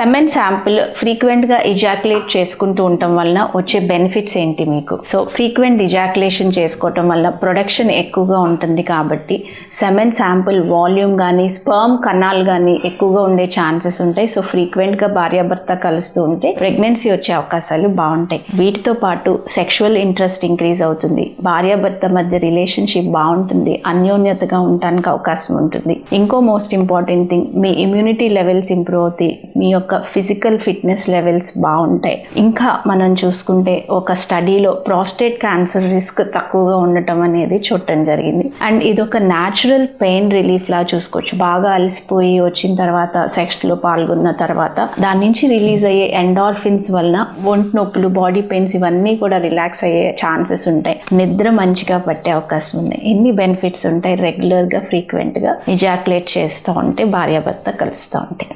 Semen sample ఫ్రీక్వెంట్గా చేసుకుంటూ ఉండటం వలన వచ్చే బెనిఫిట్స్ ఏంటి మీకు? సో ఫ్రీక్వెంట్ ఇజాక్యులేషన్ చేసుకోవటం వల్ల ప్రొడక్షన్ ఎక్కువగా ఉంటుంది కాబట్టి సెమెన్ శాంపుల్ వాల్యూమ్ కానీ స్పర్మ్ కణాలు కానీ ఎక్కువగా ఉండే ఛాన్సెస్ ఉంటాయి. సో ఫ్రీక్వెంట్గా భార్యాభర్త కలుస్తూ ఉంటే ప్రెగ్నెన్సీ వచ్చే అవకాశాలు బాగుంటాయి. వీటితో పాటు సెక్షువల్ ఇంట్రెస్ట్ ఇంక్రీజ్ అవుతుంది. భార్యాభర్త మధ్య రిలేషన్షిప్ బాగుంటుంది. అన్యోన్యతగా ఉండటానికి అవకాశం ఉంటుంది. ఇంకో మోస్ట్ ఇంపార్టెంట్ థింగ్ మీ ఇమ్యూనిటీ లెవెల్స్ ఇంప్రూవ్ అవుతాయి. మీ యొక్క ఫిజికల్ ఫిట్నెస్ లెవెల్స్ బాగుంటాయి. ఇంకా మనం చూసుకుంటే ఒక స్టడీలో ప్రాస్టేట్ క్యాన్సర్ రిస్క్ తక్కువగా ఉండటం అనేది చూడటం జరిగింది. అండ్ ఇది ఒక న్యాచురల్ పెయిన్ రిలీఫ్ లా చూసుకోవచ్చు. బాగా అలసిపోయి వచ్చిన తర్వాత సెక్స్లో పాల్గొన్న తర్వాత దాని నుంచి రిలీజ్ అయ్యే ఎండార్ఫిన్స్ వలన ఒంటి నొప్పులు బాడీ పెయిన్స్ ఇవన్నీ కూడా రిలాక్స్ అయ్యే ఛాన్సెస్ ఉంటాయి. నిద్ర మంచిగా పట్టే అవకాశం ఉంది ఎన్ని బెనిఫిట్స్ ఉంటాయి? రెగ్యులర్గా ఫ్రీక్వెంట్గా ఇజాకులేట్ చేస్తూ ఉంటే భార్యాభర్త కలుస్తూ ఉంటాయి